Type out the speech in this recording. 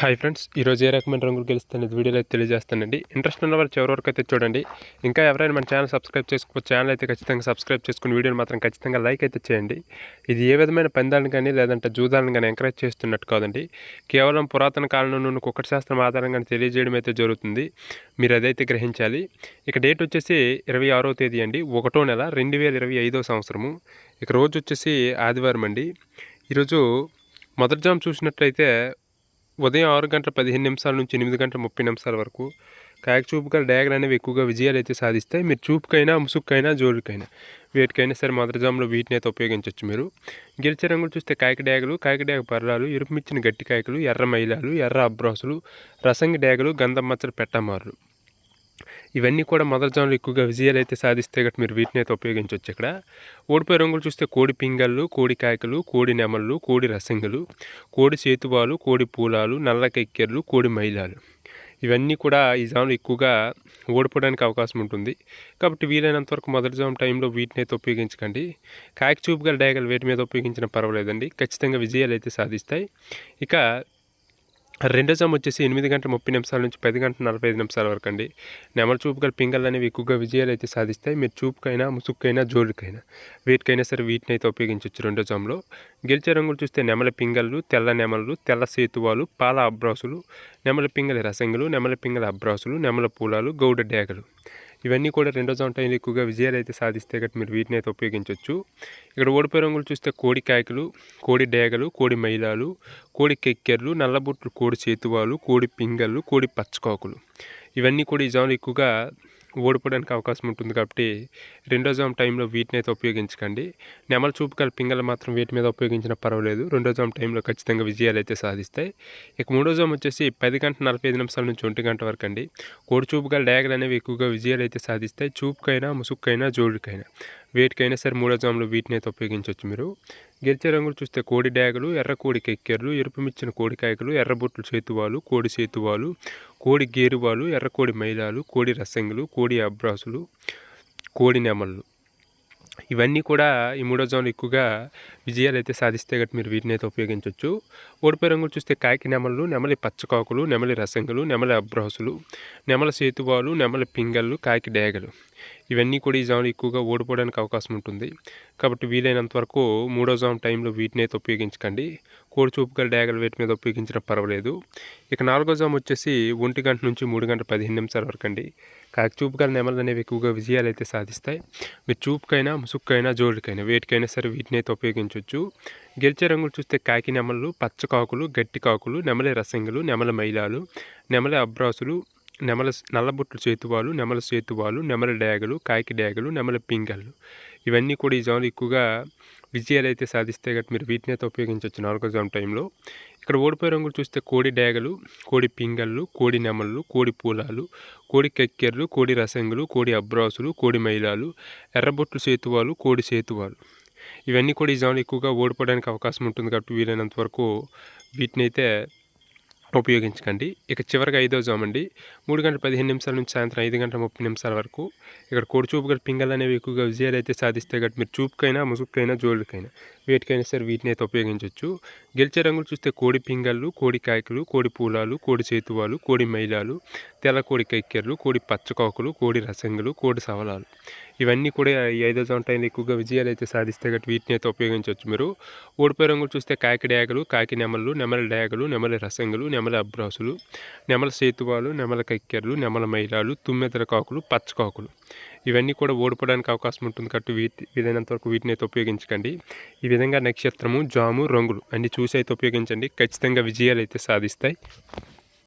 Hi friends ఈరోజు ఏ రకమైన రంగులు గెలుస్తుంది వీడియోలో అయితే తెలియజేస్తానండి. ఇంట్రెస్ట్ ఉన్న వాళ్ళు చివరి వరకు అయితే చూడండి. ఇంకా ఎవరైనా మన ఛానల్ సబ్స్క్రైబ్ చేసుకో ఛానల్ అయితే ఖచ్చితంగా సబ్స్క్రైబ్ చేసుకుని వీడియోని మాత్రం ఖచ్చితంగా లైక్ అయితే చేయండి. ఇది ఏ విధమైన పందాలను కానీ లేదంటే జూదాలను కానీ ఎంకరేజ్ చేస్తున్నట్టు కాదండి. కేవలం పురాతన కాలంలో నుండి కుక్కటి శాస్త్రం ఆధారంగా తెలియజేయడం అయితే జరుగుతుంది. మీరు అదైతే గ్రహించాలి. ఇక డేట్ వచ్చేసి ఇరవై ఆరో తేదీ అండి. ఒకటో నెల రెండు వేల ఇరవై ఐదో సంవత్సరము. ఇక రోజు వచ్చేసి ఆదివారం అండి. ఈరోజు మొదటి జామ్ చూసినట్లయితే ఉదయం ఆరు గంటల పదిహేను నిమిషాల నుంచి ఎనిమిది గంటల ముప్పై నిమిషాల వరకు కాయక చూపుగా డ్యాగలు అనేవి ఎక్కువగా విజయాలు అయితే సాధిస్తాయి. మీరు చూపుకైనా ముసుక్కైనా జోలుకైనా వేటికైనా సరే మదరజాములో వీటిని అయితే ఉపయోగించవచ్చు మీరు. గెలిచే రంగులు చూస్తే కాయక డ్యాగులు కాయక డ్యాగ పర్రాలు ఎరుపుమిచ్చిన గట్టి కాయకులు ఎర్ర మైలాలు ఎర్ర అబ్రాసులు రసంగి డ్యాగులు గంధం మచ్చలు పెట్టమారులు. ఇవన్నీ కూడా మదర్ జాములు ఎక్కువగా విజయాలు అయితే సాధిస్తే గట్టి మీరు వీటిని అయితే ఉపయోగించవచ్చు ఇక్కడ. ఓడిపోయే రంగులు చూస్తే కోడి పింగళ్ళు కోడి కాయకలు కోడి నెమళ్ళు కోడి రసంగులు కోడి చేతువాలు కోడి పూలాలు నల్ల కెక్కెర్లు కోడి మైలాలు. ఇవన్నీ కూడా ఈ జాములు ఎక్కువగా ఓడిపోవడానికి అవకాశం ఉంటుంది. కాబట్టి వీలైనంత వరకు మొదటి జాము టైంలో వీటిని అయితే ఉపయోగించకండి. కాయక చూపుగా డయాగలు వేటి మీద ఉపయోగించిన పర్వాలేదండి. ఖచ్చితంగా విజయాలు అయితే సాధిస్తాయి. ఇక రెండో జామ్ వచ్చేసి ఎనిమిది గంటల ముప్పై నిమిషాల నుంచి పది గంటల నలభై ఐదు నిమిషాల వరకు అండి. నెమల చూపు గల పింగళ్ళు అనేవి ఎక్కువగా విజయాలు అయితే సాధిస్తాయి. మీరు చూపుకైనా ముసుక్కైనా జోడుకైనా వీటికైనా సరే వీటిని అయితే ఉపయోగించవచ్చు రెండో జామ్లో. గెలిచే రంగులు చూస్తే నెమల పింగళ్ళు తెల్ల నెమలు తెల్ల సేతువాలు పాల అబ్రాసులు నెమల పింగళి రసంగులు నెమల పింగళ అబ్రాసులు నెమల పూలాలు గౌడ డేగలు ఇవన్నీ కూడా రెండో జామ్ టైంలో ఎక్కువగా విజయాలు అయితే సాధిస్తే గట్టి మీరు వీటిని అయితే ఉపయోగించవచ్చు ఇక్కడ ఓడిపోయే రంగులు చూస్తే కోడి కాయకులు కోడి డేగలు కోడి మైలాలు కోడి కెక్కెర్లు నల్లబుట్లు కోడి చేతువాలు కోడి పింగళ్ళు కోడి పచ్చకాకులు. ఇవన్నీ కూడా ఈ జాములు ఎక్కువగా ఓడిపోవడానికి అవకాశం ఉంటుంది కాబట్టి రెండో జామ్ టైంలో వీటిని అయితే ఉపయోగించకండి. నెమల చూపు గల పింగళ మాత్రం వీటి మీద ఉపయోగించినా పర్వాలేదు. రెండో జామ్ టైంలో ఖచ్చితంగా విజయాలు అయితే సాధిస్తాయి. ఇక మూడో జామ్ వచ్చేసి పది గంట నలభై ఐదు నిమిషాల నుంచి ఒంటి గంట వరకు అండి. కోడి చూపు గల డ్యాగలు అనేవి ఎక్కువగా విజయాలు అయితే సాధిస్తాయి. చూపుకైనా ముసుక్కైనా జోడుకైనా. వేటికైనా సరే మూడో జాములు వీటిని అయితే ఉపయోగించవచ్చు మీరు. గెలిచే రంగులు చూస్తే కోడి డ్యాగలు ఎర్ర కోడి కెక్కెర్లు ఎరుపుమిచ్చిన కోడికాయకులు ఎర్రబొట్లు చేతువాలు కోడి చేతువాలు కోడి గేరువాలు ఎర్రకోడి మైలాలు కోడి రసంగులు కోడి అబ్రాసులు కోడి నెమళ్ళు. ఇవన్నీ కూడా ఈ మూడో జోన్లు ఎక్కువగా విజయాలు అయితే సాధిస్తే గట్టి మీరు వీటిని అయితే ఉపయోగించవచ్చు ఓడిపోయే రంగులు చూస్తే కాకి నెమలు నెమలి పచ్చకాకులు నెమలి రసంగులు నెమలి అబ్రాసులు నెమల సేతువాలు నెమలి పింగళ్ళు కాకి డేగలు. ఇవన్నీ కూడా ఈ జాములు ఎక్కువగా ఓడిపోవడానికి అవకాశం ఉంటుంది. కాబట్టి వీలైనంత వరకు మూడో జోన్ టైంలో వీటిని అయితే ఉపయోగించకండి. కోడి చూపుగా డ్యాగల వేటి మీద ఉపయోగించడం పర్వాలేదు. ఇక నాలుగో జామ్ వచ్చేసి ఒంటి గంట నుంచి మూడు గంటల పదిహేను నిమిషాల వరకు అండి. కాకి చూపుగల నెమలు అనేవి ఎక్కువగా విజయాలు అయితే సాధిస్తాయి. మీరు చూపుకైనా ముసుక్కైనా జోడుకైనా వేటికైనా సరే వీటిని అయితే ఉపయోగించవచ్చు. గెలిచే రంగులు చూస్తే కాకి నెమలు పచ్చకాకులు గట్టి కాకులు నెమలి రసంగులు నెమల మైలాలు నెమలి అబ్రాసులు నెమల నల్లబుట్లు చేతువాలు నెమల చేతువాలు నెమల డ్యాగలు కాకి డ్యాగలు నెమల పింగళ్ళు ఇవన్నీ కూడా ఈ జాములు ఎక్కువగా విజయాలు అయితే సాధిస్తే గట్టి మీరు వీటిని అయితే ఉపయోగించవచ్చు నాలుగో జోన్ టైంలో. ఇక్కడ ఓడిపోయే రంగులు చూస్తే కోడి డ్యాగలు కోడి పింగళ్ళు కోడి నెమళ్ళు కోడి పూలాలు కోడి కెక్కెర్లు కోడి రసంగులు కోడి అబ్రాసులు కోడి మైలాలు ఎర్రబొట్లు సేతువాలు కోడి సేతువాలు ఇవన్నీ కూడా ఈ జోన్లో ఎక్కువగా ఓడిపోవడానికి అవకాశం ఉంటుంది కాబట్టి వీలైనంత వరకు వీటిని అయితే ఉపయోగించకండి. ఇక చివరిగా ఐదో జామ్ అండి. మూడు గంటల పదిహేను నిమిషాల నుంచి సాయంత్రం ఐదు గంటల ముప్పై నిమిషాల వరకు ఇక్కడ కోడి చూపు గల పింగల్ అనేవి ఎక్కువగా విజయాలు అయితే సాధిస్తే గట్టి మీరు చూపుకైనా ముసుగుకైనా జోలుకైనా వేటికైనా సరే వీటిని అయితే ఉపయోగించవచ్చు గెలిచే రంగులు చూస్తే కోడి పింగళ్ళు కోడి కాయకులు కోడి పూలాలు కోడి చేతువాలు కోడి మైలాలు తెల్ల కోడి కైకెర్లు కోడి పచ్చకాకులు కోడి రసంగులు కోడి సవలాలు. ఇవన్నీ కూడా ఈ ఐదో టైంలో ఎక్కువగా విజయాలు అయితే సాధిస్తే గట్టి వీటిని అయితే ఉపయోగించవచ్చు మీరు. ఓడిపోయే రంగులు చూస్తే కాకి డ్యాగలు కాకి నెమలు నెమల డ్యాగలు నెమల రసంగులు నెమల అబ్రాసులు నెమల సేతువాలు నెమల కైకెర్లు నెమల మైలాలు తుమ్మెదల కాకులు పచ్చకాకులు. ఇవన్నీ కూడా ఓడిపోవడానికి అవకాశం ఉంటుంది కాబట్టి వీటి వీలైనంత వరకు వీటిని అయితే ఉపయోగించకండి. ఈ విధంగా నక్షత్రము జాము రంగులు అన్ని చూసి అయితే ఉపయోగించండి. ఖచ్చితంగా విజయాలు అయితే సాధిస్తాయి.